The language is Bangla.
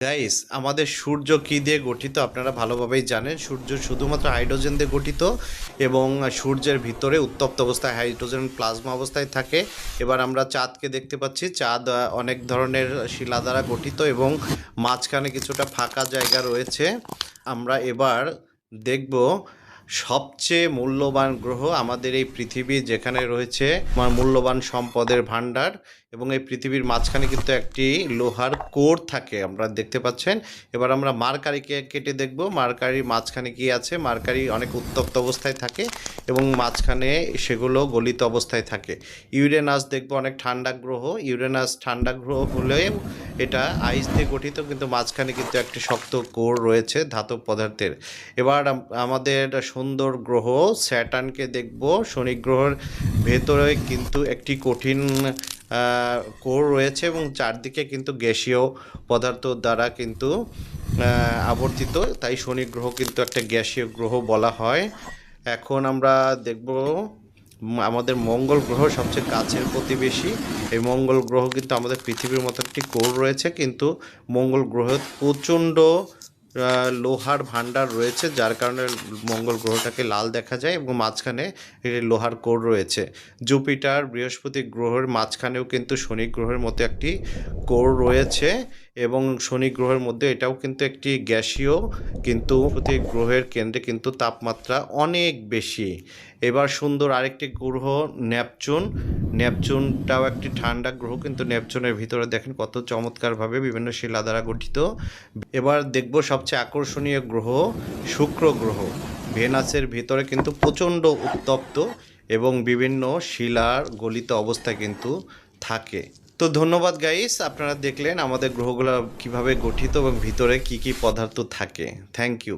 গাইস আমাদের সূর্য কী দিয়ে গঠিত আপনারা ভালোভাবেই জানেন। সূর্য শুধুমাত্র হাইড্রোজেন দিয়ে গঠিত এবং সূর্যের ভিতরে উত্তপ্ত অবস্থায় হাইড্রোজেন প্লাজমা অবস্থায় থাকে। এবার আমরা চাঁদকে দেখতে পাচ্ছি। চাঁদ অনেক ধরনের শিলা দ্বারা গঠিত এবং মাঝখানে কিছুটা ফাঁকা জায়গা রয়েছে। আমরা এবার দেখব সবচেয়ে মূল্যবান গ্রহ আমাদের এই পৃথিবী যেখানে রয়েছে আমার মূল্যবান সম্পদের ভাণ্ডার এবং এই পৃথিবীর মাঝখানে কিন্তু একটি লোহার কোর থাকে, আমরা দেখতে পাচ্ছেন। এবার আমরা মার্কারিকে কেটে দেখব। মার্কারির মাঝখানে কি আছে? মার্কারি অনেক উত্তপ্ত অবস্থায় থাকে এবং মাঝখানে সেগুলো গলিত অবস্থায় থাকে। ইউরেনাস দেখব অনেক ঠান্ডা গ্রহ। ইউরেনাস ঠান্ডা গ্রহ হলেও এটা আইস দিয়ে গঠিত, কিন্তু মাঝখানে কিন্তু একটি শক্ত কোর রয়েছে ধাতব পদার্থের। এবার আম- আমাদের সুন্দর গ্রহ স্যাটার্নকে দেখব। শনি গ্রহের ভেতরে কিন্তু একটি কঠিন কোর রয়েছে এবং চারদিকে কিন্তু গ্যাসীয় পদার্থ দ্বারা কিন্তু আবর্তিত। তাই শনি গ্রহ কিন্তু একটা গ্যাসীয় গ্রহ বলা হয়। এখন আমরা দেখব আমাদের মঙ্গল গ্রহ সবচেয়ে কাছের প্রতিবেশী। এই মঙ্গল গ্রহ কিন্তু আমাদের পৃথিবীর মতো একটি কোর রয়েছে, কিন্তু মঙ্গল গ্রহ প্রচণ্ড লোহার ভাণ্ডার রয়েছে, যার কারণে মঙ্গল গ্রহটাকে লাল দেখা যায় এবং মাঝখানে লোহার কোর রয়েছে। জুপিটার বৃহস্পতি গ্রহের মাঝখানেও কিন্তু শনি গ্রহের মতো একটি কোর রয়েছে এবং শনি গ্রহের মধ্যে এটাও কিন্তু একটি গ্যাসীয় কিন্তু প্রতি গ্রহের কেন্দ্রে কিন্তু তাপমাত্রা অনেক বেশি। এবার সুন্দর আরেকটি গ্রহ নেপচুন নেপচুনটাও একটি ঠান্ডা গ্রহ, কিন্তু নেপচুনের ভিতরে দেখেন কত চমৎকারভাবে বিভিন্ন শিলা দ্বারা গঠিত। এবার দেখব সবচেয়ে আকর্ষণীয় গ্রহ, শুক্র গ্রহ। ভেনাসের ভিতরে কিন্তু প্রচণ্ড উত্তপ্ত এবং বিভিন্ন শিলার গলিত অবস্থা কিন্তু থাকে। তো ধন্যবাদ গাইস আপনারা দেখলেন আমাদের গ্রহগুলো কীভাবে গঠিত এবং ভিতরে কি কি পদার্থ থাকে। Thank you